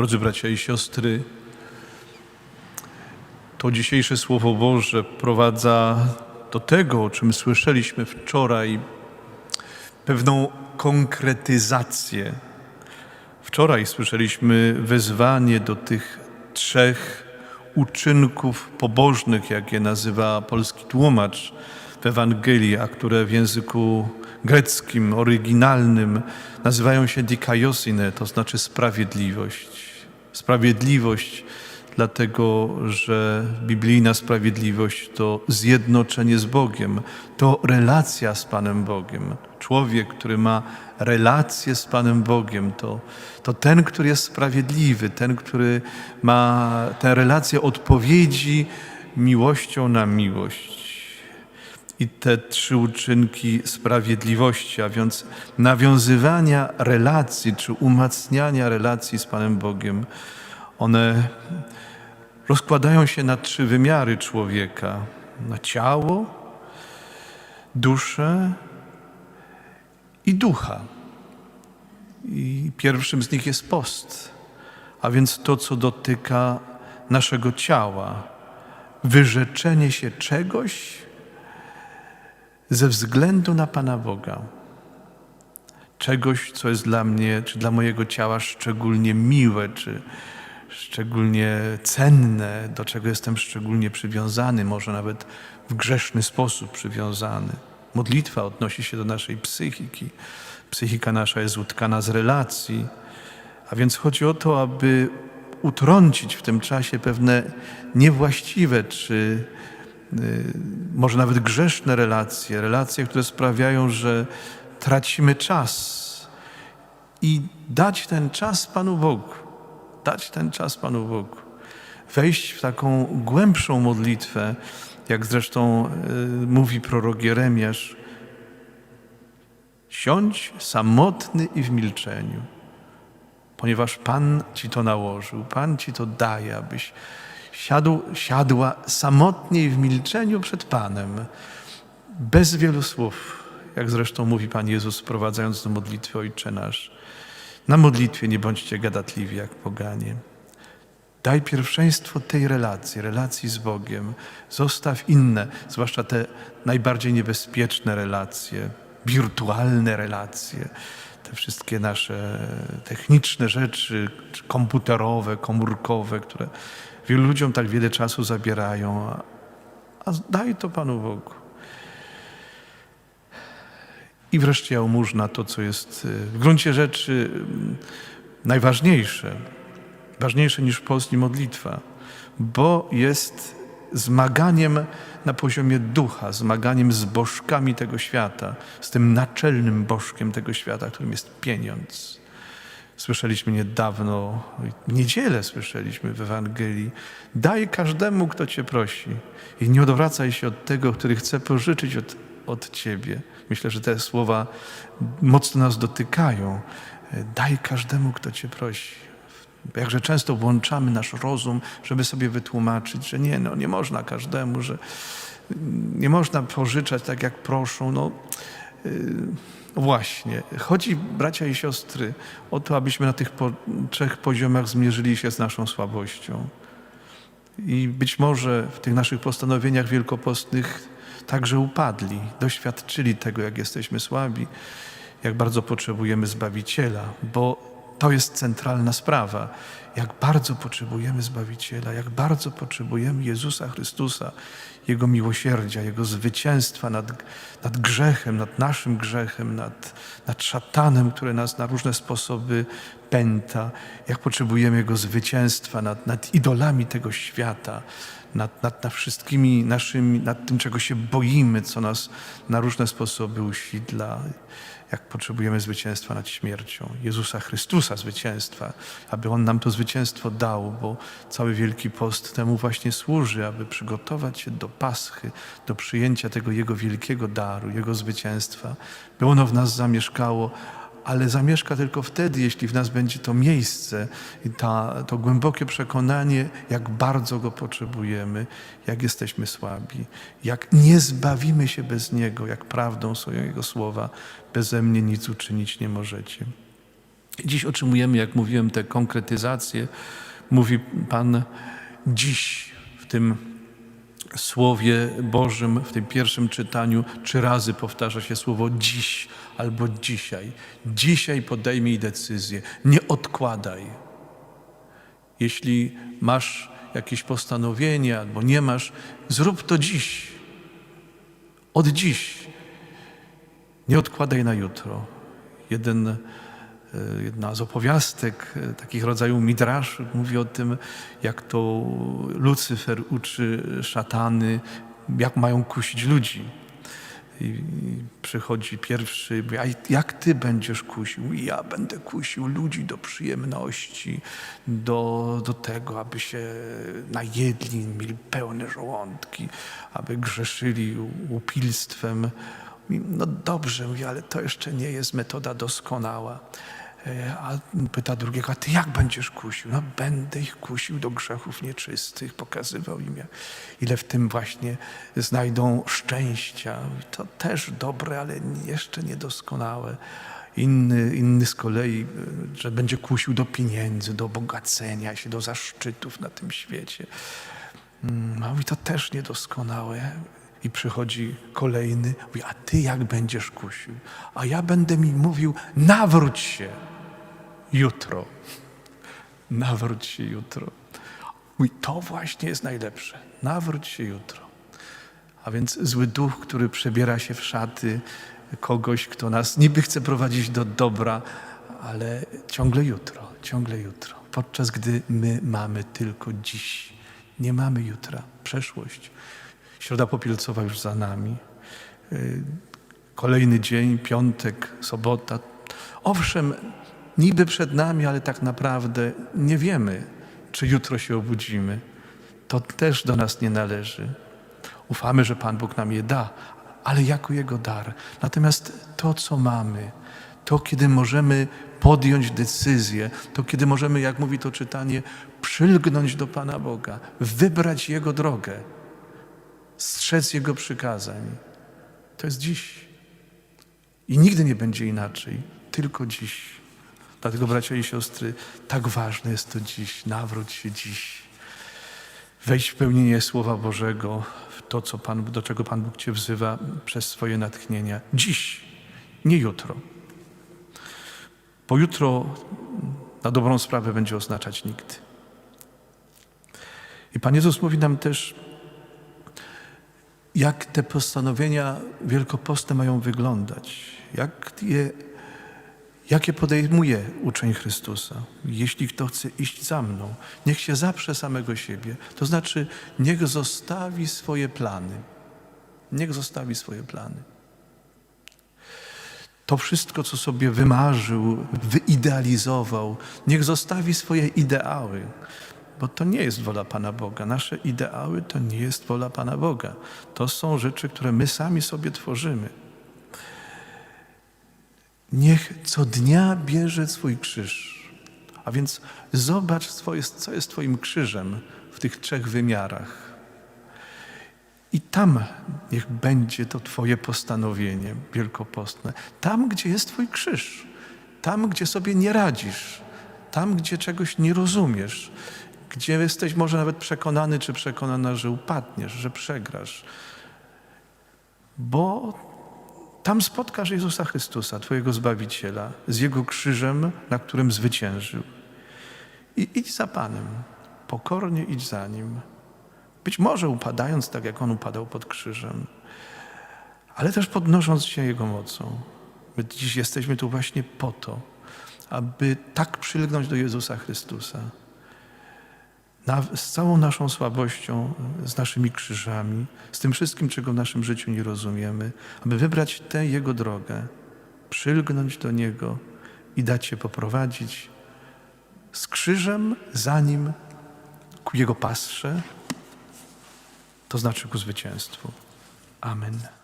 Drodzy bracia i siostry, to dzisiejsze Słowo Boże prowadza do tego, o czym słyszeliśmy wczoraj, pewną konkretyzację. Wczoraj słyszeliśmy wezwanie do tych trzech uczynków pobożnych, jak je nazywa polski tłumacz w Ewangelii, a które w języku greckim, oryginalnym nazywają się dikaiosine, to znaczy sprawiedliwość. Sprawiedliwość, dlatego że biblijna sprawiedliwość to zjednoczenie z Bogiem, to relacja z Panem Bogiem. Człowiek, który ma relację z Panem Bogiem, to, to ten, który jest sprawiedliwy, ten, który ma tę relację odpowiedzi miłością na miłość i te trzy uczynki sprawiedliwości, a więc nawiązywania relacji czy umacniania relacji z Panem Bogiem, one rozkładają się na trzy wymiary człowieka: na ciało, duszę i ducha. I pierwszym z nich jest post, a więc to, co dotyka naszego ciała, wyrzeczenie się czegoś, ze względu na Pana Boga. Czegoś, co jest dla mnie, czy dla mojego ciała szczególnie miłe, czy szczególnie cenne, do czego jestem szczególnie przywiązany, może nawet w grzeszny sposób przywiązany. Modlitwa odnosi się do naszej psychiki. Psychika nasza jest utkana z relacji, a więc chodzi o to, aby utrącić w tym czasie pewne niewłaściwe czy może nawet grzeszne relacje, relacje, które sprawiają, że tracimy czas. I dać ten czas Panu Bogu, dać ten czas Panu Bogu, wejść w taką głębszą modlitwę, jak zresztą y, mówi prorok Jeremiasz, siądź samotny i w milczeniu, ponieważ Pan Ci to nałożył, Pan Ci to daje, abyś siadł, siadła samotnie i w milczeniu przed Panem, bez wielu słów, jak zresztą mówi Pan Jezus, sprowadzając do modlitwy Ojcze Nasz. Na modlitwie nie bądźcie gadatliwi jak poganie. Daj pierwszeństwo tej relacji, relacji z Bogiem. Zostaw inne, zwłaszcza te najbardziej niebezpieczne relacje, wirtualne relacje, te wszystkie nasze techniczne rzeczy, komputerowe, komórkowe, które wielu ludziom tak wiele czasu zabierają, a, daj to Panu Bogu. I wreszcie jałmużna, to co jest w gruncie rzeczy najważniejsze, ważniejsze niż post i modlitwa, bo jest zmaganiem na poziomie ducha, zmaganiem z bożkami tego świata, z tym naczelnym bożkiem tego świata, którym jest pieniądz. Słyszeliśmy niedawno, w niedzielę słyszeliśmy w Ewangelii, daj każdemu, kto cię prosi i nie odwracaj się od tego, który chce pożyczyć od, od ciebie. Myślę, że te słowa mocno nas dotykają. Daj każdemu, kto cię prosi. Jakże często włączamy nasz rozum, żeby sobie wytłumaczyć, że nie, no nie można każdemu, że nie można pożyczać tak, jak proszą. No, Właśnie. Chodzi, bracia i siostry, o to, abyśmy na tych po, trzech poziomach zmierzyli się z naszą słabością. I być może w tych naszych postanowieniach wielkopostnych także upadli, doświadczyli tego, jak jesteśmy słabi, jak bardzo potrzebujemy Zbawiciela, bo to jest centralna sprawa. Jak bardzo potrzebujemy Zbawiciela, jak bardzo potrzebujemy Jezusa Chrystusa, Jego miłosierdzia, Jego zwycięstwa nad, nad grzechem, nad naszym grzechem, nad, nad szatanem, który nas na różne sposoby pęta, jak potrzebujemy Jego zwycięstwa nad, nad idolami tego świata, nad, nad, nad wszystkimi naszymi, nad tym, czego się boimy, co nas na różne sposoby usidla jak potrzebujemy zwycięstwa nad śmiercią, Jezusa Chrystusa zwycięstwa, aby On nam to zwycięstwo dał, bo cały Wielki Post temu właśnie służy, aby przygotować się do Paschy, do przyjęcia tego Jego wielkiego daru, Jego zwycięstwa, by ono w nas zamieszkało, ale zamieszka tylko wtedy, jeśli w nas będzie to miejsce i ta, to głębokie przekonanie, jak bardzo Go potrzebujemy, jak jesteśmy słabi, jak nie zbawimy się bez Niego, jak prawdą są Jego słowa, beze mnie nic uczynić nie możecie. Dziś otrzymujemy, jak mówiłem, te konkretyzacje. Mówi Pan dziś w tym Słowie Bożym, w tym pierwszym czytaniu, trzy razy powtarza się słowo dziś albo dzisiaj. Dzisiaj podejmij decyzję, nie odkładaj. Jeśli masz jakieś postanowienie albo nie masz, zrób to dziś. Od dziś. Nie odkładaj na jutro. Jeden, jedna z opowiastek e, takich rodzaju midraszy mówi o tym, jak to Lucyfer uczy szatany, jak mają kusić ludzi. I przychodzi pierwszy, mówi, a jak ty będziesz kusił? I ja będę kusił ludzi do przyjemności, do, do tego, aby się najedli, mieli pełne żołądki, aby grzeszyli łupilstwem. I No dobrze, mówi, ale to jeszcze nie jest metoda doskonała. E, A pyta drugiego, a ty jak będziesz kusił? No będę ich kusił do grzechów nieczystych, pokazywał im, ile w tym właśnie znajdą szczęścia. I To też dobre, ale jeszcze niedoskonałe. Inny, inny z kolei, e, że będzie kusił do pieniędzy, do bogacenia się, do zaszczytów na tym świecie. Mm, A mówi, to też niedoskonałe. I przychodzi kolejny, mówi, a ty jak będziesz kusił? A ja będę mi mówił, nawróć się jutro. Nawróć się jutro. Mówi, to właśnie jest najlepsze. Nawróć się jutro. A więc zły duch, który przebiera się w szaty kogoś, kto nas niby chce prowadzić do dobra, ale ciągle jutro, ciągle jutro. Podczas gdy my mamy tylko dziś. Nie mamy jutra. Przeszłość. Środa popielcowa już za nami. Y, Kolejny dzień, piątek, sobota. Owszem, niby przed nami, ale tak naprawdę nie wiemy, czy jutro się obudzimy. To też do nas nie należy. Ufamy, że Pan Bóg nam je da, ale jako Jego dar. Natomiast to, co mamy, to kiedy możemy podjąć decyzję, to kiedy możemy, jak mówi to czytanie, przylgnąć do Pana Boga, wybrać Jego drogę, strzec Jego przykazań, to jest dziś. I nigdy nie będzie inaczej, tylko dziś. Dlatego, bracia i siostry, tak ważne jest to dziś. Nawróć się dziś. Wejść w pełnienie Słowa Bożego, w to, co Pan, do czego Pan Bóg Cię wzywa przez swoje natchnienia. Dziś, nie jutro. Pojutro na dobrą sprawę będzie oznaczać nigdy. I Pan Jezus mówi nam też, jak te postanowienia wielkopostne mają wyglądać, jak je, jakie podejmuje uczeń Chrystusa. Jeśli kto chce iść za mną, niech się zaprze samego siebie. To znaczy, niech zostawi swoje plany. Niech zostawi swoje plany. To wszystko, co sobie wymarzył, wyidealizował, niech zostawi swoje ideały, bo to nie jest wola Pana Boga. Nasze ideały to nie jest wola Pana Boga. To są rzeczy, które my sami sobie tworzymy. Niech co dnia bierze swój krzyż. A więc zobacz, swoje, co jest Twoim krzyżem w tych trzech wymiarach. I tam niech będzie to Twoje postanowienie wielkopostne. Tam, gdzie jest Twój krzyż. Tam, gdzie sobie nie radzisz. Tam, gdzie czegoś nie rozumiesz. Gdzie jesteś może nawet przekonany czy przekonana, że upadniesz, że przegrasz. Bo tam spotkasz Jezusa Chrystusa, Twojego Zbawiciela, z Jego krzyżem, na którym zwyciężył. I idź za Panem, pokornie idź za Nim. Być może upadając tak, jak On upadał pod krzyżem, ale też podnosząc się Jego mocą. My dziś jesteśmy tu właśnie po to, aby tak przylgnąć do Jezusa Chrystusa. Z całą naszą słabością, z naszymi krzyżami, z tym wszystkim, czego w naszym życiu nie rozumiemy, aby wybrać tę Jego drogę, przylgnąć do Niego i dać się poprowadzić z krzyżem za Nim ku Jego pasrze, to znaczy ku zwycięstwu. Amen.